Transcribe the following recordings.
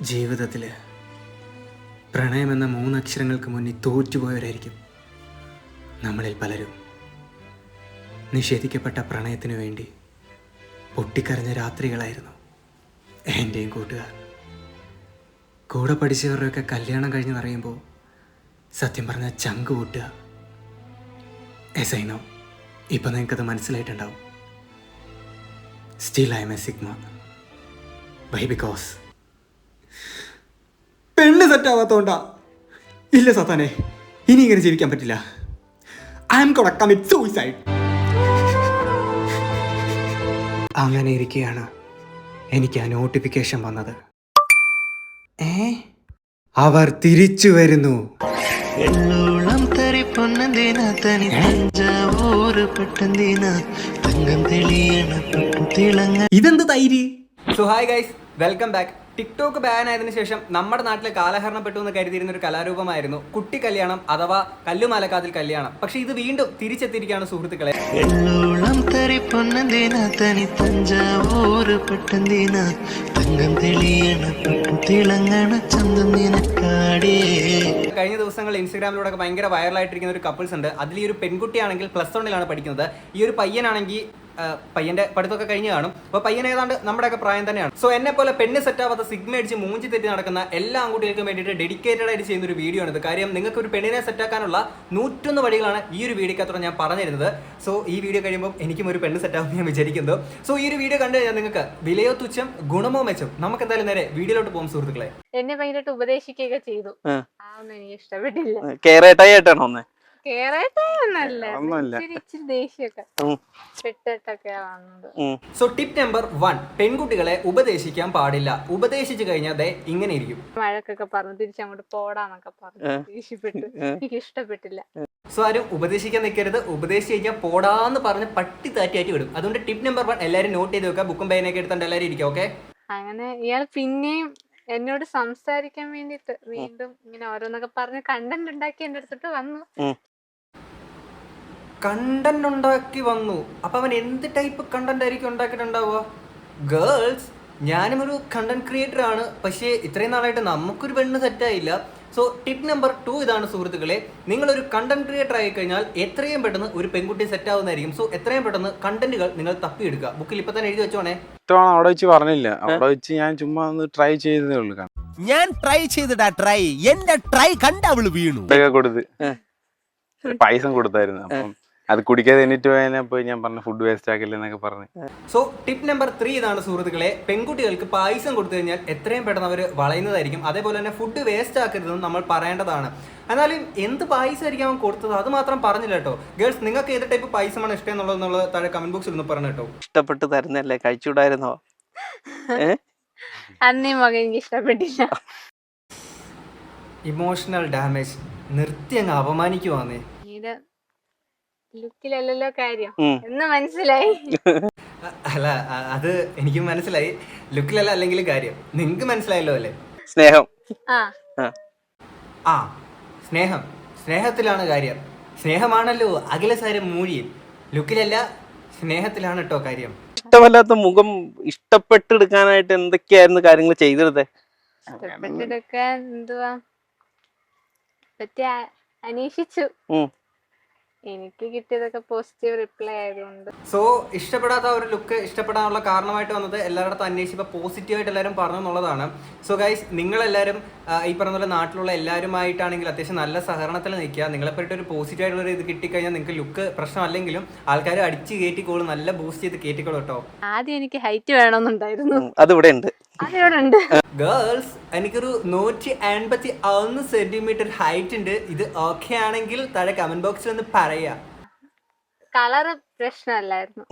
ജീവിതത്തിൽ പ്രണയമെന്ന മൂന്നക്ഷരങ്ങൾക്ക് മുന്നിൽ തോറ്റുപോയവരായിരിക്കും നമ്മളിൽ പലരും. നിഷേധിക്കപ്പെട്ട പ്രണയത്തിനു വേണ്ടി പൊട്ടിക്കരഞ്ഞ രാത്രികളായിരുന്നു എന്റെയും കൂട്ടുകാർ. കൂടെ പഠിച്ചവരുടെയൊക്കെ കല്യാണം കഴിഞ്ഞെന്നറിയുമ്പോൾ സത്യം പറഞ്ഞ ചങ്ക് കൂട്ടുക. എസ് ഐ നോ ഇപ്പം നിങ്ങൾക്കത് മനസ്സിലായിട്ടുണ്ടാവും. Still I am a sigma by because പെണ്ണ് സെറ്റ് ആവാത്തോണ്ടാ. ഇല്ല സത്താനെ ഇനി ഇങ്ങനെ ജീവിക്കാൻ പറ്റില്ല. I am gotta commit suicide അങ്ങനെ ഇരിക്കുകയാണ് എനിക്ക് ആ നോട്ടിഫിക്കേഷൻ വന്നത്. ഏ? അവർ തിരിച്ചു വരുന്നു. ഇതെന്ത് തൈര്? So hi guys welcome back TikTok ban ആയതിനു ശേഷം നമ്മുടെ നാട്ടിൽ കാലഹരണപ്പെട്ടു എന്ന് കരുതിയിരുന്ന ഒരു കലാരൂപമായിരുന്നു കുട്ടി കല്യാണം അഥവാ കല്ലുമാലക്കാതിൽ കല്യാണം. പക്ഷെ ഇത് വീണ്ടും തിരിച്ചെത്തിയിരിക്കുകയാണ് സുഹൃത്തുക്കളെ. കഴിഞ്ഞ ദിവസങ്ങളിൽ ഇൻസ്റ്റാഗ്രാമിലൂടെ ഒക്കെ ഭയങ്കര വൈറലായിട്ടിരിക്കുന്ന ഒരു കപ്പിൾസ് ഉണ്ട്. അതിൽ ഈ ഒരു പെൺകുട്ടിയാണെങ്കിൽ പ്ലസ് വണ്ണിലാണ് പഠിക്കുന്നത്. ഈ ഒരു പയ്യനാണെങ്കിൽ പയ്യന്റെ പഠിത്തമൊക്കെ കഴിഞ്ഞ് കാണും. അപ്പോൾ പയ്യൻ ഏതാണ്ട് നമ്മുടെയൊക്കെ പ്രായം തന്നെയാണ്. സോ എന്നെ പോലെ പെണ്ണ് സെറ്റ് ആവാത്ത സിഗ്മ അടിച്ച് മൂഞ്ചി തെറ്റി നടക്കുന്ന എല്ലാ ആൺകുട്ടികൾക്കും വേണ്ടിയിട്ട് ഡെഡിക്കേറ്റഡ് ആയിട്ട് ചെയ്യുന്ന ഒരു വീഡിയോ ആണ് ഇത് കാര്യം നിങ്ങൾക്ക് ഒരു പെണ്ണിനെ സെറ്റാക്കാനുള്ള നൂറ്റൊന്ന് വഴികളാണ് ഈ ഒരു വീഡിയോക്കകത്തോടെ ഞാൻ പറഞ്ഞിരുന്നത്. സോ ഈ വീഡിയോ കഴിയുമ്പോൾ എനിക്കും ഒരു പെണ്ണ് സെറ്റ് ആവുമെന്ന് ഞാൻ വിചാരിക്കുന്നു. സോ ഈ ഒരു വീഡിയോ കണ്ടു കഴിഞ്ഞാൽ നിങ്ങൾക്ക് വിലയോ തുച്ഛം ഗുണമോ മെച്ചം നമുക്ക് എന്തായാലും നേരെ വീഡിയോയിലോട്ട് പോകും സുഹൃത്തുക്കളെ. എന്നെ ഭയങ്കരമായിട്ട് ഉപദേശിക്കുകയൊക്കെ ചെയ്തു. ഇഷ്ടപ്പെട്ടില്ല. കേരേട്ടായി ആയിട്ടാണോ ഒന്ന് സോ ടിപ്പ് നമ്പർ വൺ പെൺകുട്ടികളെ ഉപദേശിക്കാൻ പാടില്ല. ഉപദേശിച്ചു കഴിഞ്ഞാൽ ദേ ഇങ്ങനെ ഇരിക്കും. മഴക്കൊക്കെ പറഞ്ഞു തിരിച്ചങ്ങോട്ട് പോടാന്നൊക്കെ പറഞ്ഞു. ദേഷ്യപ്പെട്ടു. എനിക്ക് ഇഷ്ടപ്പെട്ടില്ല സോ ആരും ഉപദേശിക്കാൻ നിൽക്കരുത് ഉപദേശിച്ച് കഴിഞ്ഞാൽ പോടാന്ന് പറഞ്ഞ് പട്ടി താറ്റിയാറ്റി വിടും. അതുകൊണ്ട് ടിപ്പ് നമ്പർ വൺ എല്ലാരും നോട്ട് ചെയ്ത് വെക്കുക. ബുക്കും പേനൊക്കെ എടുത്തോണ്ട് എല്ലാവരും ഇരിക്കും ഓക്കെ അങ്ങനെ ഇയാൾ പിന്നെയും എന്നോട് സംസാരിക്കാൻ വേണ്ടിട്ട് വീണ്ടും ഇങ്ങനെ ഓരോന്നൊക്കെ പറഞ്ഞ് കണ്ടന്റ് ഉണ്ടാക്കി എന്റെ അടുത്തിട്ട് വന്നു. കണ്ടന്റ് ഉണ്ടാക്കി വന്നു. അപ്പൊ അവൻ എന്ത് ടൈപ്പ് കണ്ടന്റ് ആയിരിക്കും ഉണ്ടാക്കിയിട്ടുണ്ടാവുക? ഗേൾസ് ഞാനും ഒരു കണ്ടന്റ് ക്രിയേറ്റർ ആണ്. പക്ഷേ ഇത്രയും നാളായിട്ട് നമുക്കൊരു പെണ്ണ് സെറ്റായില്ല സോ ടിപ്പ് നമ്പർ ടു ഇതാണ് സുഹൃത്തുക്കളെ. നിങ്ങൾ ഒരു കണ്ടന്റ് ക്രിയേറ്റർ ആയി കഴിഞ്ഞാൽ എത്രയും പെട്ടെന്ന് ഒരു പെൺകുട്ടി സെറ്റ് ആവുന്നതായിരിക്കും. സോ എത്രയും പെട്ടെന്ന് കണ്ടന്റുകൾ നിങ്ങൾ തപ്പിയെടുക്കുക. ബുക്കിൽ ഇപ്പൊ തന്നെ എഴുതി വെച്ചോണേ. അവിടെ വെച്ച് പറഞ്ഞില്ല. അവിടെ വെച്ച് ഞാൻ ചുമ്മാ ഒന്ന് ട്രൈ ചെയ്തേ ഉള്ളൂ. ഞാൻ ട്രൈ ചെയ്തിടാ ട്രൈ എന്റെ ട്രൈ കണ്ട അവൾ വീണു. കൊടുത്ത്. പൈസ കൊടുത്തായിരുന്നു. അപ്പം അത് കുടിക്കാതെ എണീറ്റ് പോയി ഞാൻ പറഞ്ഞു ഫുഡ് വേസ്റ്റ് ആക്കില്ല എന്നൊക്കെ പറഞ്ഞു. സോ ടിപ്പ് നമ്പർ ത്രീ ഇതാണ് സുഹൃത്തുക്കളെ പെൺകുട്ടികൾക്ക് പായസം കൊടുത്തു കഴിഞ്ഞാൽ എത്രയും പെട്ടെന്ന് അവർ വളയുന്നതായിരിക്കും. അതേപോലെ തന്നെ ഫുഡ് വേസ്റ്റ് ആക്കരുതെന്ന് നമ്മൾ പറയേണ്ടതാണ്. എന്നാലും എന്ത് പായസമായിരിക്കും അവൻ കൊടുത്തത്? അത് മാത്രം പറഞ്ഞില്ല കേട്ടോ. ഗേൾസ് നിങ്ങൾക്ക് ഏത് ടൈപ്പ് പായസമാണ് ഇഷ്ടം എന്നുള്ളത് എന്നുള്ളത് താഴെ കമന്റ് ബോക്സിൽ ഒന്ന് പറഞ്ഞു കേട്ടോ. ഇഷ്ടപ്പെട്ട് തരുന്നല്ലേ കഴിച്ചുകൂടായിരുന്നോ? ഏ? അന്നേ മകൻ എനിക്ക് ഇഷ്ടപ്പെട്ടില്ല. ഇമോഷണൽ ഡാമേജ് നിർത്തി അങ്ങ് അപമാനിക്കുവാന്നേ. ലുക്കിലല്ലല്ലോ കാര്യം. എന്ന് മനസ്സിലായി. അല്ല അത് എനിക്ക് മനസ്സിലായി. ലുക്കിലല്ല അല്ലെങ്കിൽ കാര്യം. നിങ്ങൾക്ക് മനസ്സിലായല്ലോ അല്ലേ? സ്നേഹം. ആ. ആ. സ്നേഹം. സ്നേഹത്തിലാണ് കാര്യം. സ്നേഹമാണല്ലോ അഖിലസാരം മൂഴിയിൽ ലുക്കിലല്ല സ്നേഹത്തിലാണ് കേട്ടോ കാര്യം. ഇഷ്ടമല്ലാത്ത മുഖം ഇഷ്ടപ്പെട്ടെടുക്കാനായിട്ട് എന്തൊക്കെയായിരുന്നു കാര്യങ്ങൾ ചെയ്തിരുന്നത് ഇഷ്ടപ്പെട്ടെടുക്കാൻ എന്തുവാ? പറ്റി അന്വേഷിച്ചു. എനിക്ക് കിട്ടിയതൊക്കെ പോസിറ്റീവ് റിപ്ലൈ ആയതുകൊണ്ട്. സോ ഇഷ്ടപ്പെടാത്ത ഒരു ലുക്ക് ഇഷ്ടപ്പെടാനുള്ള കാരണമായിട്ട് വന്നത് എല്ലായിടത്തും അന്വേഷിച്ചപ്പോൾ പോസിറ്റീവായിട്ട് എല്ലാവരും പറഞ്ഞു എന്നുള്ളതാണ്. സോ ഗൈസ് നിങ്ങൾ എല്ലാവരും ഈ പറഞ്ഞ പോലെ നാട്ടിലുള്ള എല്ലാവരുമായിട്ടാണെങ്കിൽ അത്യാവശ്യം നല്ല സഹകരണത്തിൽ നിൽക്കുക. നിങ്ങളെപ്പറ്റി ഒരു പോസിറ്റീവ് ആയിട്ടുള്ള ഒരു ഇത് കിട്ടിക്കഴിഞ്ഞാൽ നിങ്ങൾക്ക് ലുക്ക് പ്രശ്നമല്ലെങ്കിലും ആൾക്കാർ അടിച്ച് കയറ്റിക്കോളും നല്ല ബൂസ്റ്റ് ചെയ്ത് കയറ്റിക്കോളും കേട്ടോ. ആദ്യം എനിക്ക് ഹൈറ്റ് വേണമെന്നുണ്ടായിരുന്നു. അതിവിടെ ഉണ്ട്. ഗേൾസ് എനിക്കൊരു നൂറ്റി എൺപത്തി ഒന്ന് സെന്റിമീറ്റർ ഹൈറ്റ് ഉണ്ട്. ഇത് ഓക്കെ ആണെങ്കിൽ താഴെ കമന്റ് ബോക്സിൽ ഒന്ന് പറയാ. കളറ് പ്രശ്നമല്ലായിരുന്നു.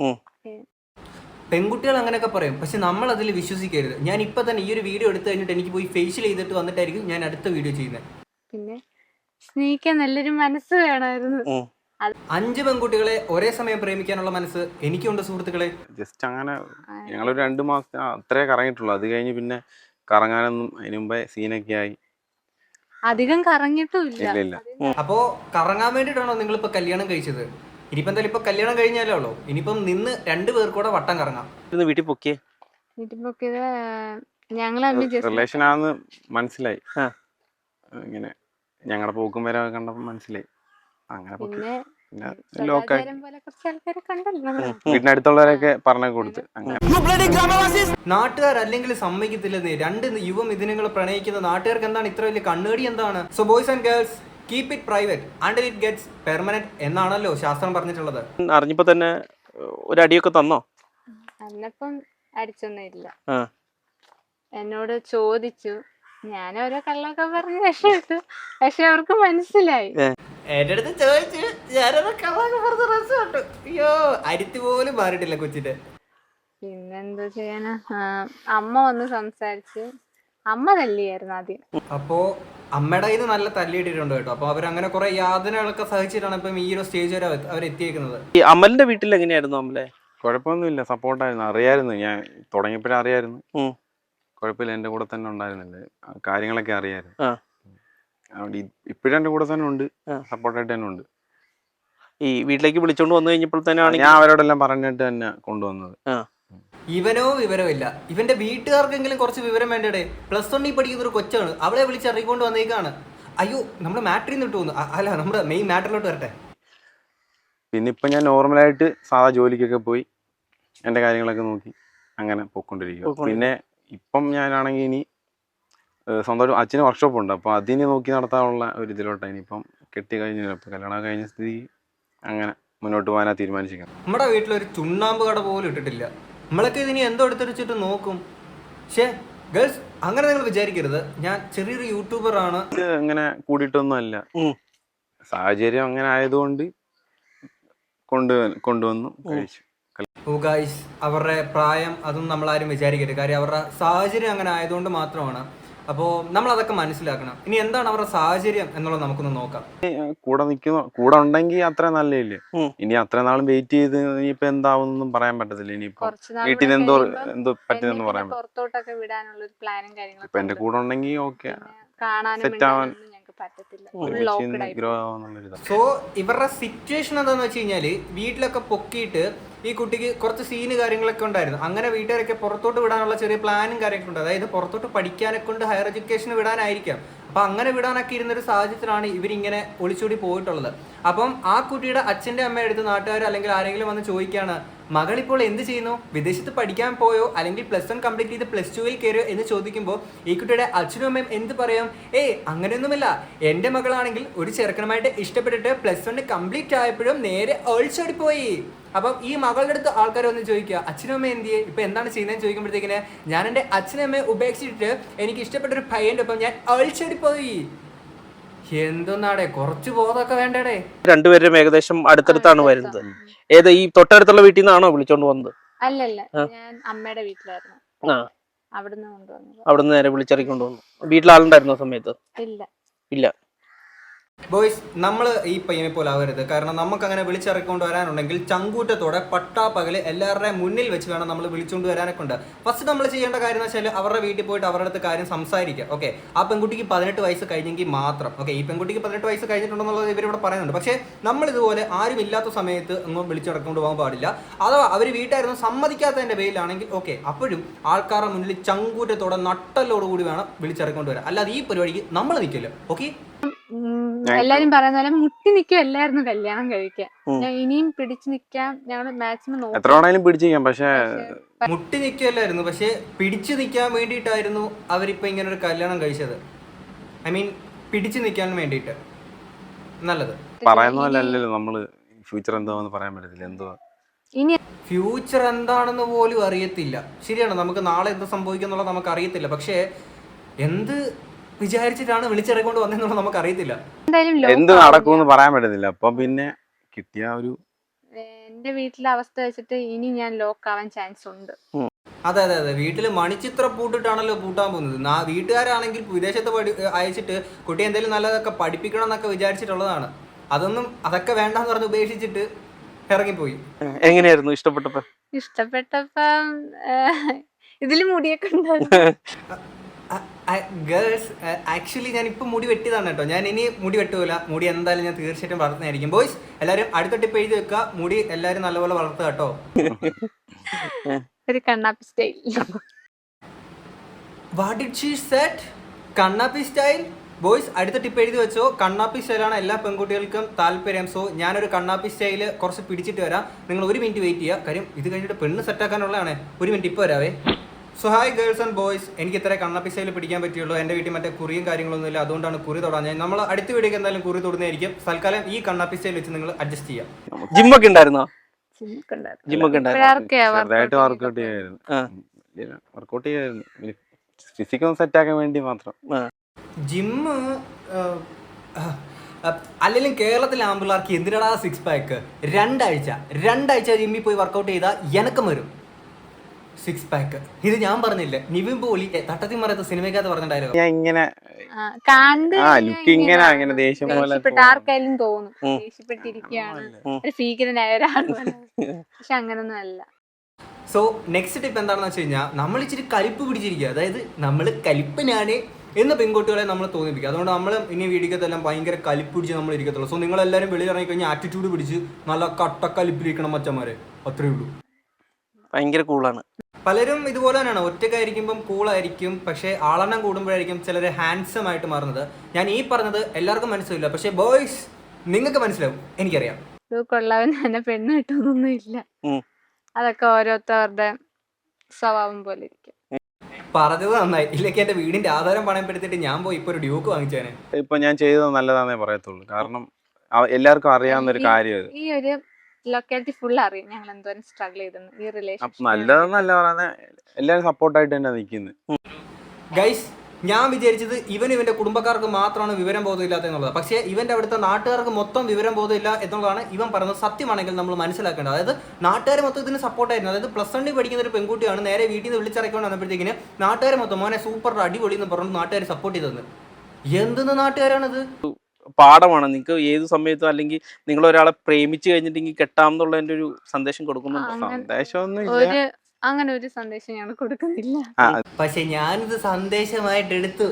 പെൺകുട്ടികൾ അങ്ങനെയൊക്കെ പറയും. പക്ഷെ നമ്മൾ അതിൽ വിശ്വസിക്കരുത്. ഞാൻ ഇപ്പൊ തന്നെ ഈ ഒരു വീഡിയോ എടുത്തു കഴിഞ്ഞിട്ട് എനിക്ക് പോയി ഫേഷ്യൽ ചെയ്തിട്ട് വന്നിട്ടായിരിക്കും ഞാൻ അടുത്ത വീഡിയോ ചെയ്യുന്നത്. പിന്നെ സ്നേഹിക്കാൻ നല്ലൊരു മനസ്സ് വേണമായിരുന്നു. അഞ്ച് പെൺകുട്ടികളെ ഒരേ സമയം പ്രേമിക്കാനുള്ള മനസ്സ് എനിക്കുണ്ട് സുഹൃത്തുക്കളെ. ജസ്റ്റ് അങ്ങനെ ഞങ്ങളൊരു രണ്ട് മാസം ആ, അത്രേ കറങ്ങിയിട്ടുള്ളൂ. അത് കഴിഞ്ഞ് പിന്നെ കറങ്ങാനൊന്നും അതിന് മുമ്പേ സീനൊക്കെ ആയി. അധികം ഇല്ല ഇല്ല. ഇല്ല അപ്പോ കറങ്ങാൻ വേണ്ടിട്ടാണോ നിങ്ങൾ ഇപ്പൊ കല്യാണം കഴിച്ചത്? ഇനിയിപ്പോ എന്തായാലും ഇപ്പൊ കല്യാണം കഴിഞ്ഞാലേ ഉള്ളൂ. ഇനിയിപ്പം നിന്ന് രണ്ടു പേർക്കൂടെ വട്ടം കറങ്ങാം. ഇന്ന് വീട്ടിൽ പൊക്കിയേ. വീട്ടിൽ പൊക്കിയത് ഞങ്ങൾ ജസ്റ്റ് റിലേഷൻ ആണെന്ന് മനസ്സിലായി. ആ. ഇങ്ങനെ ഞങ്ങളുടെ പോക്കും വരെ കണ്ടപ്പോ മനസ്സിലായി. അങ്ങനെ പൊക്കി. പിന്നെ വീടിനടുത്തുള്ളവരൊക്കെ പറഞ്ഞു കൊടുത്ത്. നാട്ടുകാർ അല്ലെങ്കിൽ സമ്മതിക്കത്തില്ലെന്ന്. രണ്ട് യുവ മിഥുനങ്ങൾ പ്രണയിക്കുന്ന നാട്ടുകാർക്ക് എന്താണ് ഇത്ര വലിയ കണ്ണേടി എന്താണ്? So boys and girls keep it private and it gets permanent എന്നാണല്ലോ ശാസ്ത്രം പറഞ്ഞിട്ടുള്ളത്. അറിഞ്ഞപ്പോ തന്നെ ഒരു അടിയൊക്കെ തന്നോ? അന്നപ്പം അടിച്ചൊന്നും ഇല്ല. എന്നോട് ചോദിച്ചു. ഞാൻ ഓരോ കള്ളൊക്കെ പറഞ്ഞ് രക്ഷപ്പെട്ടു പക്ഷെ അവർക്ക് മനസ്സിലായി. എന്റെ അടുത്ത് ചോദിച്ചു ഞാനത് കള്ളൊക്കെ പറഞ്ഞ രക്ഷപ്പെട്ടു അയ്യോ അരിത്തി പോലും മാറിയിട്ടില്ല കൊച്ചിന്റെ പിന്നെന്താ ചെയ്യാനാ? അമ്മ വന്ന് സംസാരിച്ച്. അമ്മ തല്ലിയായിരുന്നു ആദ്യം. അപ്പോ അമ്മയുടെ കയ്യിൽ നല്ല തല്ലിയിട്ടിട്ടുണ്ട് കേട്ടോ. അപ്പൊ അവരങ്ങനെ കുറെ യാതനകളൊക്കെ സഹിച്ചിട്ടാണ് ഇപ്പം ഈ ഒരു സ്റ്റേജ് വരെ അവർ എത്തിയേക്കുന്നത് ഈ അമലിന്റെ വീട്ടിൽ എങ്ങനെയായിരുന്നു അമലെ? കുഴപ്പമൊന്നുമില്ല. സപ്പോർട്ടായിരുന്നു അറിയായിരുന്നു. ഞാൻ തുടങ്ങിയപ്പോഴേ അറിയായിരുന്നു. കുഴപ്പമില്ല. എന്റെ കൂടെ തന്നെ ഉണ്ടായിരുന്നില്ലേ? കാര്യങ്ങളൊക്കെ അറിയാമായിരുന്നു ഇപ്പഴും അതുകൊണ്ട് ഇപ്പോഴും എന്റെ കൂടെ തന്നെ ഉണ്ട്. സപ്പോർട്ടായിട്ട് തന്നെ ഉണ്ട്. ഈ വീട്ടിലേക്ക് വിളിച്ചോണ്ട് വന്നു കഴിഞ്ഞപ്പോൾ തന്നെയാണ് ഞാൻ അവരോടെല്ലാം പറഞ്ഞിട്ട് തന്നെ കൊണ്ടുവന്നത്. ഇവനോ വിവരമില്ല ഇവന്റെ വീട്ടുകാർക്കെങ്കിലും കുറച്ച് വിവരം വേണ്ടേ പ്ലസ് വണ്ണിൽ പഠിക്കുന്ന ഒരു കൊച്ചാണ്. അവളെ വിളിച്ച് ഇറങ്ങിക്കൊണ്ട് വന്നേക്കാണ്. അയ്യോ നമ്മുടെ മാറ്ററിൽ നിന്ന് തോന്നുന്നു അല്ല നമ്മുടെ മെയിൻ മാറ്ററിലോട്ട് വരട്ടെ. പിന്നെ ഇപ്പൊ ഞാൻ നോർമലായിട്ട് സാധാ ജോലിക്കൊക്കെ പോയി. എന്റെ കാര്യങ്ങളൊക്കെ നോക്കി അങ്ങനെ പോയിക്കൊണ്ടിരിക്കും പോയിക്കൊണ്ടിരിക്കുക. പിന്നെ ഇപ്പം ഞാനാണെങ്കിൽ ഇനി സ്വന്തമായിട്ട് അച്ഛന് വർക്ക്ഷോപ്പ് ഉണ്ട്. അപ്പോൾ അതിന് നോക്കി നടത്താനുള്ള ഒരു ഇതിലോട്ടാണ് ഇനിയിപ്പം കെട്ടി കഴിഞ്ഞു ഇപ്പം കല്യാണം കഴിഞ്ഞ സ്ഥിതി അങ്ങനെ മുന്നോട്ട് പോകാനാണ് തീരുമാനിച്ചിരിക്കുന്നത് നമ്മുടെ വീട്ടിലൊരു ചുണ്ണാമ്പ് കട പോലും ഇട്ടിട്ടില്ല. നമ്മളൊക്കെ ഇതിനി എന്തോ എടുത്തെടുത്തിട്ട് നോക്കും. പക്ഷേ ഗേൾസ് അങ്ങനെ നിങ്ങൾ വിചാരിക്കരുത്. ഞാൻ ചെറിയൊരു യൂട്യൂബർ ആണ്. ഇങ്ങനെ അങ്ങനെ കൂടിയിട്ടൊന്നും അല്ല. സാഹചര്യം അങ്ങനെ ആയതുകൊണ്ട് കൊണ്ട് കൊണ്ടുവന്നു കഴിച്ചു. ഗായ്സ് അവരുടെ പ്രായം അതൊന്നും ആരും വിചാരിക്കരുത്. കാര്യം അവരുടെ സാഹചര്യം അങ്ങനെ ആയതുകൊണ്ട് മാത്രമാണ്. അപ്പോൾ നമ്മൾ അതൊക്കെ മനസ്സിലാക്കണം. ഇനി എന്താണ് അവരുടെ സാഹചര്യം എന്നുള്ളത് നമുക്കൊന്ന് നോക്കാം. കൂടെ നിൽക്കുന്ന കൂടെ ഉണ്ടെങ്കിൽ അത്ര നല്ലില്ലേ ഇനി അത്ര നാളും വെയിറ്റ് ചെയ്ത് ഇനിയിപ്പോ എന്താവുന്നൊന്നും പറയാൻ പറ്റത്തില്ല. ഇനിയിപ്പോ വീട്ടിൽ എന്തോ എന്തോ പറ്റുന്ന പറ്റുന്നെന്ന് പറയാൻ പറ്റും പുറത്തോട്ടൊക്കെ വിടാനുള്ള ഒരു പ്ലാനും ഇപ്പൊ എന്റെ. കൂടെ ഉണ്ടെങ്കിൽ ഓക്കെ സെറ്റ് ആവാൻ പറ്റത്തില്ല. സോ ഇവരുടെ സിറ്റുവേഷൻ എന്താന്ന് വെച്ച് കഴിഞ്ഞാൽ വീട്ടിലൊക്കെ പൊക്കിയിട്ട് ഈ കുട്ടിക്ക് കുറച്ച് സീന് കാര്യങ്ങളൊക്കെ ഉണ്ടായിരുന്നു. അങ്ങനെ വീട്ടുകാരൊക്കെ പുറത്തോട്ട് വിടാനുള്ള ചെറിയ പ്ലാനും കാര്യങ്ങളൊക്കെ ഉണ്ട്. അതായത് പുറത്തോട്ട് പഠിക്കാനെ കൊണ്ട് ഹയർ എഡ്യൂക്കേഷൻ വിടാനായിരിക്കാം. അപ്പൊ അങ്ങനെ വിടാനൊക്കെ ഇരുന്നൊരു സാഹചര്യത്തിലാണ് ഇവരിങ്ങനെ ഒളിച്ചോടി പോയിട്ടുള്ളത്. അപ്പം ആ കുട്ടിയുടെ അച്ഛന്റെ അമ്മയുടെ അടുത്ത് നാട്ടുകാർ അല്ലെങ്കിൽ ആരെങ്കിലും വന്ന് ചോദിക്കുകയാണ് മകൾ ഇപ്പോൾ എന്ത് ചെയ്യുന്നു? വിദേശത്ത് പഠിക്കാൻ പോയോ? അല്ലെങ്കിൽ പ്ലസ് വൺ കംപ്ലീറ്റ് ചെയ്ത് പ്ലസ് ടുവിൽ കയറിയോ എന്ന് ചോദിക്കുമ്പോൾ ഈ കുട്ടിയുടെ അച്ഛനും അമ്മയും എന്ത് പറയും? ഏയ് അങ്ങനെയൊന്നുമില്ല. എന്റെ മകളാണെങ്കിൽ ഒരു ചെറുക്കനുമായിട്ട് ഇഷ്ടപ്പെട്ടിട്ട് പ്ലസ് വൺ കംപ്ലീറ്റ് ആയപ്പോഴും നേരെ ഒളിച്ചോടി പോയി. അപ്പം ഈ മകളുടെ അടുത്ത് ആൾക്കാർ ഒന്ന് ചോദിക്കുക അച്ഛനും അമ്മയും എന്ത് ചെയ്യും? ഇപ്പൊ എന്താണ് ചെയ്യുന്നതെന്ന് ചോദിക്കുമ്പോഴത്തേക്കിന് ഞാൻ എന്റെ അച്ഛനും അമ്മയെ ഉപേക്ഷിച്ചിട്ട് എനിക്ക് ഇഷ്ടപ്പെട്ട ഒരു ഭയന്റെ ഒപ്പം ഞാൻ ഒളിച്ചോടി പോയി. എന്തൊന്നാടേ കുറച്ച് ബോധമൊക്കെ വേണ്ടേടേ. രണ്ടുപേരും ഏകദേശം അടുത്തടുത്താണ് വരുന്നത്. ഏത് ഈ തൊട്ടടുത്തുള്ള വീട്ടിൽ നിന്നാണോ വിളിച്ചോണ്ട് വന്നത്? അല്ലല്ല ഞാൻ അമ്മയുടെ വീട്ടിലായിരുന്നു. ആ. അവിടുന്ന് കൊണ്ടുവന്നത്. അവിടുന്ന് നേരെ വിളിച്ചിറക്കി കൊണ്ടുവന്നു വീട്ടിലാളുണ്ടായിരുന്നോ സമയത്ത്? ഇല്ല. ഇല്ല. ബോയ്സ് നമ്മൾ ഈ പയ്യനെ പോലെ ആവരുത്. കാരണം നമുക്ക് അങ്ങനെ വിളിച്ചിറക്കൊണ്ട് വരാനുണ്ടെങ്കിൽ ചങ്കൂറ്റത്തോടെ പട്ടാ പകൽ എല്ലാവരുടെയും മുന്നിൽ വെച്ച് വേണം നമ്മൾ വിളിച്ചുകൊണ്ട് വരാനൊക്കെ ഉണ്ട്. ഫസ്റ്റ് നമ്മൾ ചെയ്യേണ്ട കാര്യം എന്ന് വെച്ചാൽ അവരുടെ വീട്ടിൽ പോയിട്ട് അവരുടെ അടുത്ത് കാര്യം സംസാരിക്കുക. ഓക്കെ ആ പെൺകുട്ടിക്ക് പതിനെട്ട് വയസ്സ് കഴിഞ്ഞെങ്കിൽ മാത്രം. ഓക്കെ ഈ പെൺകുട്ടിക്ക് പതിനെട്ട് വയസ്സ് കഴിഞ്ഞിട്ടുണ്ടെന്നുള്ളത് ഇവരിവിടെ പറയുന്നുണ്ട്. പക്ഷേ നമ്മൾ ഇതുപോലെ ആരും ഇല്ലാത്ത സമയത്ത് ഒന്നും വിളിച്ചിറക്കൊണ്ട് പോകാൻ പാടില്ല. അഥവാ അവർ വീട്ടായിരുന്നു സമ്മതിക്കാത്തതിന്റെ പേരിലാണെങ്കിൽ ഓക്കെ അപ്പോഴും ആൾക്കാരുടെ മുന്നിൽ ചങ്കൂറ്റത്തോടെ നട്ടലോടുകൂടി വേണം വിളിച്ചിറക്കൊണ്ട് വരാൻ. അല്ലാതെ ഈ പരിപാടിക്ക് നമ്മൾ നിൽക്കില്ല ഓക്കെ എല്ലാരും പറയുന്ന പോലെ മുട്ടി നിൽക്കുമല്ലായിരുന്നു കല്യാണം കഴിക്കാൻ. ഞാൻ ഇനിയും പിടിച്ചു നിൽക്കാം ഞങ്ങൾ മാക്സിമം എത്ര വേണേലും പിടിച്ചു പക്ഷെ മുട്ടി നിൽക്കുകയല്ലായിരുന്നു പക്ഷെ പിടിച്ചു നിൽക്കാൻ വേണ്ടിയിട്ടായിരുന്നു അവരിപ്പോൾ ഇങ്ങനെ ഒരു കല്യാണം കഴിച്ചത്. ഐ മീൻ പിടിച്ചു നിൽക്കാൻ വേണ്ടിയിട്ട്. നല്ലത്. പറയുന്ന പോലെ അല്ലല്ലോ നമ്മൾ ഫ്യൂച്ചർ എന്താന്ന് പറയാൻ പറ്റത്തില്ല എന്തോ ഇനി ഫ്യൂച്ചർ എന്താണെന്ന് പോലും അറിയത്തില്ല. ശരിയാണ് നമുക്ക് നാളെ എന്ത് സംഭവിക്കും എന്നുള്ളത് നമുക്ക് അറിയത്തില്ല പക്ഷേ എന്ത് വിചാരിച്ചിട്ടാണ് വിളിച്ചിറക്കൊണ്ട് വന്നെന്നുള്ള നമുക്ക് അറിയത്തില്ല എന്തായാലും എന്ത് നടക്കും നടക്കുമെന്ന് പറയാൻ പറ്റത്തില്ല. അപ്പൊ പിന്നെ കിട്ടിയ ഒരു എന്റെ വീട്ടിലെ അവസ്ഥ വെച്ചിട്ട് ഇനി ഞാൻ ലോക്ക് ആവാൻ ചാൻസ് ഉണ്ട്. അതെ അതെ അതെ. വീട്ടിൽ മണിച്ചിത്ര പൂട്ടിട്ടാണല്ലോ പൂട്ടാൻ പോകുന്നത്. നാ വീട്ടുകാരാണെങ്കിൽ വിദേശത്ത് പഠി അയച്ചിട്ട് കുട്ടി എന്തെങ്കിലും നല്ലതൊക്കെ പഠിപ്പിക്കണം എന്നൊക്കെ വിചാരിച്ചിട്ടുള്ളതാണ്. അതൊന്നും അതൊക്കെ വേണ്ടെന്ന് പറഞ്ഞ് ഉപേക്ഷിച്ചിട്ട് ഇറങ്ങിപ്പോയി. എങ്ങനെയായിരുന്നു ഇഷ്ടപ്പെട്ടപ്പോ ഇഷ്ടപ്പെട്ടപ്പം ഇതിൽ മുടിയൊക്കെ ഉണ്ടായിരുന്നു. ഗേൾസ് ആക്ച്വലി ഞാൻ ഇപ്പം മുടി വെട്ടിയതാണ് കേട്ടോ. ഞാൻ ഇനി മുടി വെട്ടൂല മുടി എന്തായാലും ഞാൻ തീർച്ചയായിട്ടും വളർത്തുന്നതായിരിക്കും. ബോയ്സ് എല്ലാവരും അടുത്ത ടിപ്പ് എഴുതി വെക്കുക. മുടി എല്ലാവരും നല്ലപോലെ വളർത്തുക കേട്ടോ. ഒരു കണ്ണാപ്പി style what did she set Kannappi style boys അടുത്ത ടിപ്പ് എഴുതി വെച്ചോ. കണ്ണാപ്പി സ്റ്റൈലാണ് എല്ലാ പെൺകുട്ടികൾക്കും താല്പര്യം. സോ ഞാനൊരു കണ്ണാപ്പി സ്റ്റൈൽ കുറച്ച് പിടിച്ചിട്ട് വരാം. നിങ്ങൾ ഒരു മിനിറ്റ് വെയിറ്റ് ചെയ്യുക. കാര്യം ഇത് കഴിഞ്ഞിട്ട് പെണ്ണ് സെറ്റാക്കാനുള്ളതാണ് ഒരു മിനിറ്റ് ഇപ്പോൾ വരാവേ. So hi girls and boys എനിക്ക് ഇത്ര കണ്ണപ്പിസയിൽ പിടിക്കാൻ പറ്റുള്ളൂ എന്റെ വീട്ടിൽ മറ്റേ കുറിയും കാര്യങ്ങളൊന്നും ഇല്ല അതുകൊണ്ടാണ് കുറി തൊടാൻ ഞാൻ നമ്മൾ അടുത്ത വീഡിയോക്ക് എന്തായാലും കുറി തൊടുന്നതായിരിക്കും. തൽക്കാലം ഈ കണ്ണപ്പിസയിൽ വെച്ച് നിങ്ങൾ അഡ്ജസ്റ്റ് ചെയ്യാം. ജിമ്മൊക്കെ ഉണ്ടായിരുന്നോ? ജിമ്മൊക്കെ വർക്കൗട്ട് ചെയ്യായിരുന്നു. ഫിസിക്കൽ സെറ്റ് ആക്കാൻ വേണ്ടി മാത്രം. ജിമ്മ് അല്ലെങ്കിലും കേരളത്തിലെ ആമ്പിള്ളേർക്ക് എന്തിനടാ സിക്സ് പാക്ക് രണ്ടാഴ്ച. രണ്ടാഴ്ച ജിമ്മിൽ പോയി വർക്കൗട്ട് ചെയ്താൽ എനക്കം വരും. സിക്സ് പാക്ക് ഇത് ഞാൻ പറഞ്ഞില്ല നിവിൻ പോളി തട്ടത്തി മറയത്ത് സിനിമയ്ക്കകത്ത് പറഞ്ഞിട്ടുണ്ടായിരുന്നു ഞാൻ ഇങ്ങനെ ആ, കണ്ട് ആ കഴിഞ്ഞാ ലുക്ക് ഇങ്ങനെ അങ്ങനെ ദേഷ്യം പോലെ ദേഷ്യപ്പെട്ട് ആർക്കായാലും തോന്നും. ഉം. ദേഷ്യപ്പെട്ടിരിക്കുകയാണ്. ഒരു ഭീകരനായ ഒരാൾ പക്ഷെ അങ്ങനൊന്നും അല്ല. സോ നെക്സ്റ്റ് ടിപ്പ് എന്താണെന്ന് വെച്ച് കഴിഞ്ഞാൽ നമ്മൾ ഇച്ചിരി കലിപ്പ് പിടിച്ചിരിക്കുക. അതായത് നമ്മൾ കലിപ്പനാണ് എന്ന പെൺകുട്ടികളെ നമ്മൾ തോന്നിപ്പിക്കുക. അതുകൊണ്ട് നമ്മൾ ഇനി വീടിക്കത്തെല്ലാം ഭയങ്കര കലിപ്പ് പിടിച്ച് നമ്മൾ ഇരിക്കത്തുള്ളൂ. സോ നിങ്ങളെല്ലാവരും വെളിയിൽ ഇറങ്ങി കഴിഞ്ഞാൽ ആറ്റിറ്റ്യൂഡ് പിടിച്ച് നല്ല കട്ട കലിപ്പിലിരിക്കണം മച്ചന്മാരെ. അത്രയേ ഉള്ളൂ. ഭയങ്കര കൂളാണ് പലരും ഇതുപോലെ തന്നെയാണ്. ഒറ്റക്കായിരിക്കുമ്പം കൂളായിരിക്കും പക്ഷേ ആളെണ്ണം കൂടുമ്പോഴായിരിക്കും ചിലർ ഹാൻസം ആയിട്ട് മാറുന്നത്. ഞാൻ ഈ പറഞ്ഞത് എല്ലാവർക്കും മനസ്സിലാവില്ല പക്ഷേ ബോയ്സ് നിങ്ങൾക്ക് മനസ്സിലാവും. എനിക്കറിയാം. കൊള്ളാവൻ തന്നെ പെണ്ണ് കിട്ടുന്നൊന്നും ഇല്ല. ഉം. അതൊക്കെ ഓരോരുത്തരുടെ സ്വഭാവം പോലെ ഇരിക്കും. പറഞ്ഞത് നന്നായി. ഇല്ലെങ്കിൽ എന്റെ വീടിന്റെ ആധാരം പണയപ്പെടുത്തിട്ട് ഞാൻ പോയി ഇപ്പൊ ഒരു ഡ്യൂക്ക് വാങ്ങിച്ചേനെ. ഇപ്പൊ ഞാൻ ചെയ്തത് നല്ലതാന്നേ പറയത്തുള്ളൂ. കാരണം എല്ലാവർക്കും അറിയാവുന്ന ഒരു കാര്യം ഈ ഒരു ലൊക്കാലിറ്റി ഫുൾ അറിയാം ഞങ്ങൾ എന്തോരം സ്ട്രഗിൾ ചെയ്തെന്ന്. ഈ റിലേഷൻ നല്ലതെന്നല്ല പറയുന്നത് എല്ലാരും സപ്പോർട്ടായിട്ട് തന്നെ നിൽക്കുന്നത് ഗൈസ് ഞാൻ വിചാരിച്ചത് ഇവൻ ഇവന്റെ കുടുംബക്കാർക്ക് മാത്രമാണ് വിവരം ബോധമില്ലാത്ത എന്നുള്ളത്. പക്ഷേ ഇവന്റെ അവിടുത്തെ നാട്ടുകാർക്ക് മൊത്തം വിവരം ബോധമില്ല എന്നുള്ളതാണ് ഇവൻ പറയുന്നത് സത്യമാണെങ്കിൽ നമ്മൾ മനസ്സിലാക്കേണ്ടത്. അതായത് നാട്ടുകാർ മൊത്തം ഇതിന് സപ്പോർട്ടായിരുന്നു അതായത് പ്ലസ് വണ്ണിൽ പഠിക്കുന്ന ഒരു പെൺകുട്ടിയാണ് നേരെ വീട്ടിൽ നിന്ന് വിളിച്ചിറക്കൊണ്ട് വന്നപ്പോഴത്തേക്കിന് നാട്ടുകാർ മൊത്തം മോനെ സൂപ്പർ അടിപൊളി എന്ന് പറഞ്ഞു നാട്ടുകാർ സപ്പോർട്ട് ചെയ്തത്. എന്തെന്ന് നാട്ടുകാരാണിത്? പാഠമാണ്. നിങ്ങൾക്ക് ഏത് സമയത്തും അല്ലെങ്കിൽ നിങ്ങൾ ഒരാളെ പ്രേമിച്ചു കഴിഞ്ഞിട്ടുണ്ടെങ്കിൽ കെട്ടാമെന്നുള്ളതിന്റെ ഒരു സന്ദേശം കൊടുക്കുന്നുണ്ട്. സന്ദേശം അങ്ങനെ ഒരു സന്ദേശം ഞാൻ കൊടുക്കുന്നില്ല. പക്ഷെ ഞാനിത് സന്ദേശമായിട്ട് എടുത്തു.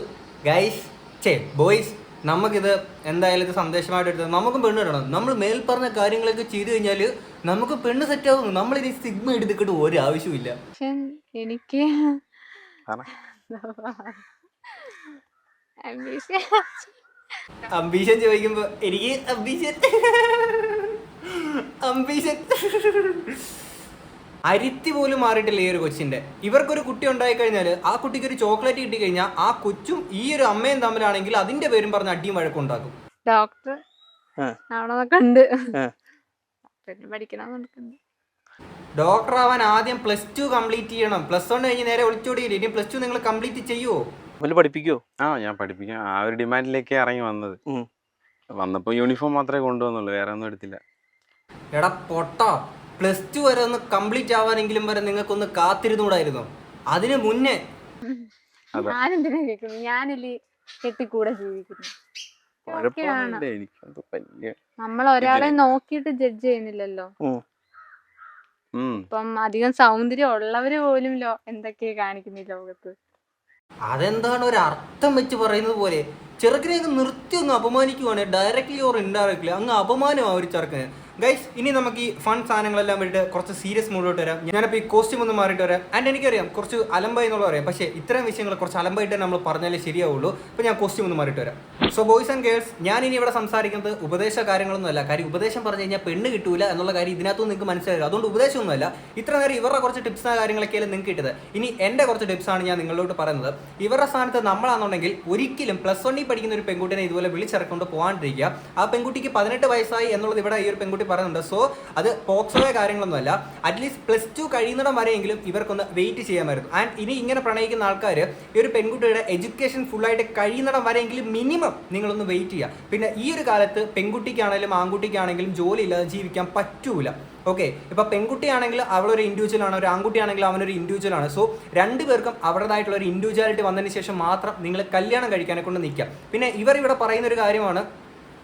ഗൈസ് ചേ ബോയ്സ് നമുക്കിത് എന്തായാലും ഇത് സന്ദേശമായിട്ട് എടുത്തു നമുക്കും പെണ്ണ് ഇടണം നമ്മൾ മേൽ പറഞ്ഞ കാര്യങ്ങളൊക്കെ ചെയ്തു കഴിഞ്ഞാൽ നമുക്ക് പെണ്ണ് സെറ്റ് ആവും. ഇനി സിഗ്മ എടുത്തിട്ട് ഒരു ആവശ്യമില്ല എനിക്ക് പറ. അംബീഷൻ ചോദിക്കുമ്പോ എനിക്ക് അംബീഷൻ. അംബീഷൻ. അരിത്തി പോലും മാറിയിട്ടില്ല ഈ ഒരു കൊച്ചിന്റെ. ഇവർക്കൊരു കുട്ടി ഉണ്ടായി കഴിഞ്ഞാൽ ആ കുട്ടിക്ക് ഒരു ചോക്ലേറ്റ് കിട്ടി കഴിഞ്ഞാൽ ആ കൊച്ചും ഈ ഒരു അമ്മയും തമ്മിലാണെങ്കിൽ അതിന്റെ പേരും പറഞ്ഞ് അടിയും വഴക്കുണ്ടാക്കും ഡോക്ടർ. പിന്നെ ഉണ്ട് ഡോക്ടർ ആവാൻ ആദ്യം പ്ലസ് ടു കംപ്ലീറ്റ് ചെയ്യണം. പ്ലസ് വൺ കഴിഞ്ഞ് നേരെ ഒളിച്ചോടിയില്ല? ഇനി പ്ലസ് ടു നിങ്ങൾ കംപ്ലീറ്റ് ചെയ്യുമോ വല്ല പഠിപ്പിക്കോ? ആ ഞാൻ പഠിപ്പിക്കാം. ആ ഒരു ഡിമാൻഡിലേക്ക് ഇറങ്ങി വന്നത്. വന്നപ്പോൾ വന്നപ്പോ യൂണിഫോം മാത്രമേ കൊണ്ടുവന്നുള്ളൂ വേറെ ഒന്നും എടുത്തില്ല. എടാ പൊട്ട. പ്ലസ് ടു വരെ ഒന്ന് കംപ്ലീറ്റ് ആവാനെങ്കിലും വരെ നിങ്ങൾക്കൊന്ന് കാത്തിരുന്നൂടായിരുന്നോ? അതിനു മുന്നേ. ഞാനെന്തിനാ ജീവിക്കുന്നു ഞാനില്ലേ കെട്ടിക്കൂടെ ജീവിക്കുന്നു നമ്മൾ ഒരാളെ നോക്കിയിട്ട് ജഡ്ജ് ചെയ്യുന്നില്ലല്ലോ. ഇപ്പം അധികം സൗന്ദര്യം ഉള്ളവര് പോലും എന്തൊക്കെയാ കാണിക്കുന്ന ഈ ലോകത്ത്? അതെന്താണ് ഒരു അർത്ഥം വെച്ച് പറയുന്നത് പോലെ? ചെറുക്കനെ നിർത്തി ഒന്ന് അപമാനിക്കുവാണ് ഡയറക്ട്ലി ഓർ ഇൻഡയറക്റ്റ്ലി അങ്ങ് അപമാനമാണ് ആ ഒരു ചെറുക്കന്. ഗൈസ് ഇനി നമുക്ക് ഈ ഫൺ സാധനങ്ങളെല്ലാം വേണ്ടിയിട്ട് കുറച്ച് സീരിയസ് മൂഡിലോട്ട് വരാം. ഞാനിപ്പോൾ ഈ കോസ്റ്റ്യൂം ഒന്ന് മാറിയിട്ട് വരാം. ആൻഡ് എനിക്കറിയാം കുറച്ച് അലമ്പായി എന്നുള്ള പറയാം പക്ഷേ ഇത്തരം വിഷയങ്ങൾ കുറച്ച് അലമ്പായിട്ട് നമ്മൾ പറഞ്ഞാലേ ശരിയാവുള്ളൂ. അപ്പോൾ ഞാൻ കോസ്റ്റ്യൂം ഒന്ന് മാറിയിട്ട് വരാം. സോ ബോയ്സ് ആൻഡ് ഗേൾസ് ഞാൻ ഇനി ഇവിടെ സംസാരിക്കുന്നത് ഉപദേശ കാര്യങ്ങളൊന്നുമല്ല കാര്യം ഉപദേശം പറഞ്ഞു കഴിഞ്ഞാൽ പെണ്ണ് കിട്ടൂല എന്നുള്ള കാര്യം ഇതിനകത്തും നിങ്ങൾക്ക് മനസ്സിലായില്ല. അതുകൊണ്ട് ഉപദേശമൊന്നുമല്ല ഇത്ര നേരം ഇവരുടെ കുറച്ച് ടിപ്സ് കാര്യങ്ങളൊക്കെയാണ് നിങ്ങൾക്ക് കിട്ടിയത്. ഇനി എന്റെ കുറച്ച് ടിപ്സാണ് ഞാൻ നിങ്ങളോട് പറയുന്നത്. ഇവരുടെ സ്ഥാനത്ത് നമ്മളാണെന്നുണ്ടെങ്കിൽ ഒരിക്കലും പ്ലസ് വണ്ണിൽ പഠിക്കുന്ന ഒരു പെൺകുട്ടിനെ ഇതുപോലെ വിളിച്ചിറക്കൊണ്ട് പോകാണ്ടിരിക്കുക. ആ പെൺകുട്ടിക്ക് പതിനെട്ട് വയസ്സായി എന്നുള്ളത് ഇവിടെ ഈ ഒരു പെൺകുട്ടി പറയുന്നുണ്ട്. സോ അത് പോക്സോയ കാര്യങ്ങളൊന്നുമല്ല അറ്റ്ലീസ്റ്റ് പ്ലസ് ടു കഴിയുന്നിടം വരെയെങ്കിലും ഇവർക്കൊന്ന് വെയിറ്റ് ചെയ്യാമായിരുന്നു. ആൻഡ് ഇനി ഇങ്ങനെ പ്രണയിക്കുന്ന ആൾക്കാർ ഈ ഒരു പെൺകുട്ടിയുടെ എഡ്യൂക്കേഷൻ ഫുള്ളായിട്ട് കഴിയുന്നിടം വരെയെങ്കിലും മിനിമം നിങ്ങളൊന്ന് വെയിറ്റ് ചെയ്യുക. പിന്നെ ഈ ഒരു കാലത്ത് പെൺകുട്ടിക്കാണെങ്കിലും ആൺകുട്ടിക്കാണെങ്കിലും ജോലി ഇല്ലാതെ ജീവിക്കാൻ പറ്റൂല. ഓക്കെ ഇപ്പൊ പെൺകുട്ടിയാണെങ്കിൽ അവളൊരു ഇൻഡിവിജ്വൽ ആണ് ഒരു ആൺകുട്ടിയാണെങ്കിൽ അവനൊരു ഇൻഡിവിജ്വൽ ആണ്. സോ രണ്ടുപേർക്കും അവരുടേതായിട്ടുള്ള ഒരു ഇൻഡിവിജ്വാലിറ്റി വന്നതിന് ശേഷം മാത്രം നിങ്ങൾ കല്യാണം കഴിക്കാനെ കൊണ്ട് നിൽക്കുക. പിന്നെ ഇവർ ഇവിടെ പറയുന്ന ഒരു കാര്യമാണ്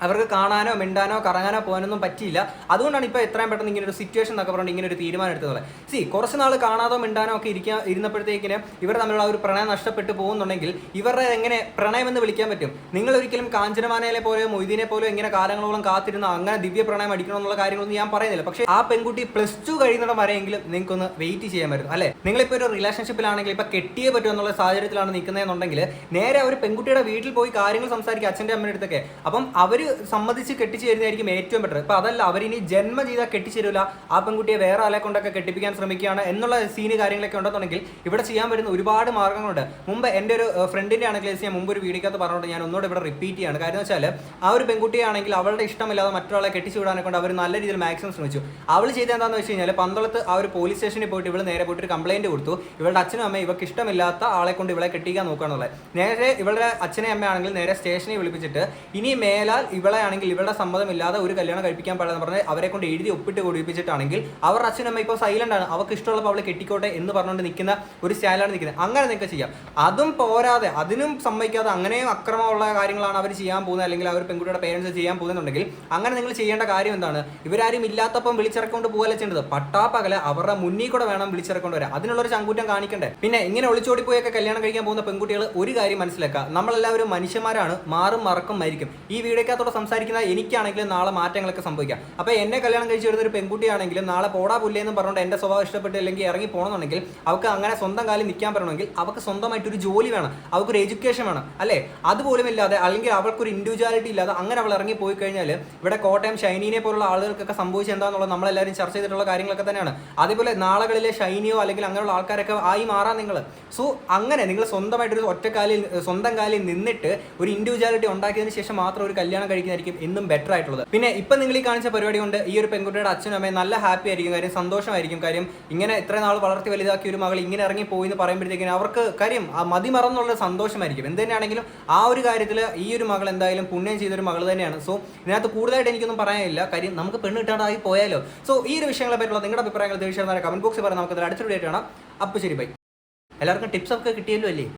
അവർക്ക് കാണാനോ മിണ്ടാനോ കറങ്ങാനോ പോകാനൊന്നും പറ്റിയില്ല. അതുകൊണ്ടാണ് ഇപ്പോൾ എത്രയും പെട്ടെന്ന് ഇങ്ങനെ ഒരു സിറ്റുവേഷൻ എന്നൊക്കെ പറഞ്ഞിട്ട് ഇങ്ങനെ ഒരു തീരുമാനം എടുത്തത്. സി കുറച്ച് നാൾ കാണാതോ മിണ്ടാനോ ഒക്കെ ഇരിക്കാൻ ഇരുന്നപ്പോഴത്തേക്കിന് ഇവർ തമ്മിലുള്ള ഒരു പ്രണയം നഷ്ടപ്പെട്ടു പോകുന്നുണ്ടെങ്കിൽ ഇവരുടെ എങ്ങനെ പ്രണയം എന്ന് വിളിക്കാൻ പറ്റും? നിങ്ങൾ ഒരിക്കലും കാഞ്ചനമാനയിലെ പോലെയോ മൊയ്തീനെ പോലെയോ ഇങ്ങനെ കാലങ്ങളോളം കാത്തിരുന്ന അങ്ങനെ ദിവ്യ പ്രണയം അടിക്കണം എന്നുള്ള കാര്യങ്ങളൊന്നും ഞാൻ പറയുന്നില്ല. പക്ഷേ ആ പെൺകുട്ടി പ്ലസ് ടു കഴിയുന്നിടം വരെയെങ്കിലും നിങ്ങൾക്കൊന്ന് വെയിറ്റ് ചെയ്യാൻ പറ്റും അല്ലേ? നിങ്ങളിപ്പോൾ ഒരു റിലേഷൻഷിപ്പിലാണെങ്കിൽ ഇപ്പോൾ കെട്ടിയേ പറ്റും എന്നുള്ള സാഹചര്യത്തിലാണ് നിൽക്കുന്നതെന്നുണ്ടെങ്കിൽ നേരെ ഒരു പെൺകുട്ടിയുടെ വീട്ടിൽ പോയി കാര്യങ്ങൾ സംസാരിക്കുക അച്ഛന്റെ അമ്മയുടെ അടുത്തൊക്കെ. അപ്പം അവർ സമ്മതിച്ച് കെട്ടിച്ചു തരുന്നതായിരിക്കും ഏറ്റവും ബെറ്റർ അപ്പൊ അതല്ല അവരിനി ജന്മ ചെയ്താൽ കെട്ടിച്ചു തരില്ല ആ പെൺകുട്ടിയെ വേറെ ആളെ കൊണ്ടൊക്കെ കെട്ടിപ്പിക്കാൻ ശ്രമിക്കുകയാണ് എന്നുള്ള സീന് കാര്യങ്ങളൊക്കെ ഉണ്ടെന്നുണ്ടെങ്കിൽ ഇവിടെ ചെയ്യാൻ പറ്റുന്ന ഒരുപാട് മാർഗങ്ങളുണ്ട് മുമ്പ് എന്റെ ഒരു ഫ്രണ്ടിന്റെ ആണെങ്കിൽ ഞാൻ മുമ്പ് ഒരു വീഡിയോക്കകത്ത് പറഞ്ഞോണ്ട് ഞാൻ ഒന്നുകൂടെ ഇവിടെ റിപ്പീറ്റ് ചെയ്യാണ്. കാര്യം വെച്ചാൽ ആ ഒരു പെൺകുട്ടിയാണെങ്കിൽ അവളുടെ ഇഷ്ടമില്ലാതെ മറ്റൊരാളെ കെട്ടിച്ചു വിടാനെ കൊണ്ട് അവർ നല്ല രീതിയിൽ മാക്സിമം ശ്രമിച്ചു. അവൾ ചെയ്ത എന്താണെന്ന് വെച്ച് കഴിഞ്ഞാൽ പന്തളത്ത് ആ ഒരു പോലീസ് സ്റ്റേഷനിൽ പോയിട്ട് ഇവൾ നേരെ പോയിട്ട് ഒരു കംപ്ലൈന്റ് കൊടുത്തു. ഇവളുടെ അച്ഛനും അമ്മയും ഇവക്ക് ഇഷ്ടമില്ലാത്ത ആളെ കൊണ്ട് ഇവളെ കെട്ടിക്കാൻ നോക്കുകയാണുള്ളത് നേരെ ഇവളുടെ അച്ഛനെ അമ്മയാണെങ്കിൽ നേരെ സ്റ്റേഷനിൽ വിളിപ്പിച്ചിട്ട് ഇനി മേലാൽ ഇവളെ ആണെങ്കിൽ ഇവളുടെ സമ്മതമില്ലാതെ ഒരു കല്യാണം കഴിപ്പിക്കാൻ പാടില്ലെന്ന് പറഞ്ഞ് അവരെ കൊണ്ട് എഴുതി ഒപ്പിട്ട് കൊടുപ്പിച്ചിട്ടാണെങ്കിൽ അവർ അച്ഛനമ്മ ഇപ്പോൾ സൈലന്റ് ആണ്. അവർക്ക് ഇഷ്ടമുള്ളപ്പോൾ അവളെ കെട്ടിക്കോട്ടെ എന്ന് പറഞ്ഞുകൊണ്ട് നിൽക്കുന്ന ഒരു സ്റ്റൈലാണ് നിൽക്കുന്നത്. അങ്ങനെ നിങ്ങൾക്ക് ചെയ്യാം. അതും പോരാതെ അതിനും സമ്മതിക്കാതെ അങ്ങനെയും അക്രമമുള്ള കാര്യങ്ങളാണ് അവർ ചെയ്യാൻ പോകുന്നത് അല്ലെങ്കിൽ അവർ പെൺകുട്ടിയുടെ പേരൻസ് ചെയ്യാൻ പോകുന്നുണ്ടെങ്കിൽ അങ്ങനെ നിങ്ങൾ ചെയ്യേണ്ട കാര്യം എന്താണ്? ഇവരാരും ഇല്ലാത്തപ്പം വിളിച്ചിറക്കൊണ്ട് പോകല ചെയ്യേണ്ടത്? പട്ടാപ്പകല അവരുടെ മുന്നിൽ കൂടെ വേണം വിളിച്ചിറക്കൊണ്ട് വരാം അതിനുള്ളൊരു ചങ്കൂറ്റം കാണിക്കണ്ടേ? പിന്നെ ഇങ്ങനെ ഒളിച്ചോടി പോയൊക്കെ കല്യാണം കഴിക്കാൻ പോകുന്ന പെൺകുട്ടികൾ ഒരു കാര്യം മനസ്സിലാക്കുക. നമ്മളെല്ലാവരും മനുഷ്യന്മാരാണ്. മാറും മറക്കും മരിക്കും. ഈ വീഡിയോക്കകത്തോടെ സംസാരിക്കുന്ന എനിക്കാണെങ്കിലും നാളെ മാറ്റങ്ങളൊക്കെ സംഭവിക്കാം. അപ്പോൾ എന്നെ കല്യാണം കഴിച്ച് വരുന്ന ഒരു പെൺകുട്ടിയാണെങ്കിലും നാളെ പോടാ പുല്ലേന്ന് പറഞ്ഞുകൊണ്ട് എന്റെ സ്വഭാവം ഇഷ്ടപ്പെട്ട് അല്ലെങ്കിൽ ഇറങ്ങി പോകണമെന്നുണ്ടെങ്കിൽ അവർക്ക് അങ്ങനെ സ്വന്തം കാലിൽ നിൽക്കാൻ പറ്റണമെങ്കിൽ അവർക്ക് സ്വന്തമായിട്ട് ഒരു ജോലി വേണം. അവർക്കൊരു എഡ്യൂക്കേഷൻ വേണം. അല്ലേ? അതുപോലും ഇല്ലാതെ അല്ലെങ്കിൽ അവൾക്കൊരു ഇൻഡിവിജ്വാലിറ്റി ഇല്ലാതെ അങ്ങനെ അവൾ ഇറങ്ങി പോയി കഴിഞ്ഞാൽ ഇവിടെ കോട്ടയം ഷൈനിനെ പോലുള്ള ആളുകൾക്കൊക്കെ സംഭവിച്ചത് എന്താണെന്നുള്ളത് നമ്മളെല്ലാവരും ചർച്ച ചെയ്തിട്ടുള്ള കാര്യങ്ങളൊക്കെ തന്നെയാണ്. അതേപോലെ നാളുകളിലെ ഷൈനിയോ അല്ലെങ്കിൽ അങ്ങനെയുള്ള ആൾക്കാരൊക്കെ ആയി മാറാൻ നിങ്ങൾ സോ അങ്ങനെ നിങ്ങൾ സ്വന്തമായിട്ടൊരു ഒറ്റക്കാലിൽ സ്വന്തം കാലിൽ നിന്നിട്ട് ഒരു ഇൻഡിവിജ്വാലിറ്റി ഉണ്ടാക്കിയതിന് ശേഷം മാത്രം ഒരു കല്യാണം കഴിക്കുന്നതായിരിക്കും എന്നും ബെറ്റർ ആയിട്ടുള്ളത്. പിന്നെ ഇപ്പൊ നിങ്ങൾ ഈ കാണിച്ച പരിപാടി കൊണ്ട് ഈ ഒരു പെൺകുട്ടിയുടെ അച്ഛനും അമ്മയും നല്ല ഹാപ്പി ആയിരിക്കും കാര്യം സന്തോഷമായിരിക്കും. കാര്യം ഇങ്ങനെ ഇത്ര നാൾ വളർത്തി വലുതാക്കി ഒരു മകൾ ഇങ്ങനെ ഇറങ്ങി പോയി എന്ന് പറയുമ്പോഴത്തേക്കിനും അവർക്ക് കാര്യം ആ മതി മറന്നുള്ള സന്തോഷമായിരിക്കും. എന്ത് തന്നെയാണെങ്കിലും ആ ഒരു കാര്യത്തിൽ ഈ ഒരു മകൾ എന്തായാലും പുണ്യം ചെയ്തൊരു മകൾ തന്നെയാണ്. സോ ഇതിനകത്ത് കൂടുതലായിട്ട് എനിക്കൊന്നും പറയാനില്ല. കാര്യം നമുക്ക് പെണ്ണ് കിട്ടാണ്ടായി പോയാലോ? സോ ഈ ഒരു വിഷയങ്ങളെ പറ്റിയുള്ള നിങ്ങളുടെ അഭിപ്രായങ്ങൾ തീർച്ചയായും കമന്റ് ബോക്സിൽ പറയാം. നമുക്ക് ഡേറ്റ് കാണാം. അപ്പോൾ ശരി ബൈ എല്ലാവർക്കും ടിപ്സ് ഒക്കെ കിട്ടിയല്ലോ അല്ലേ?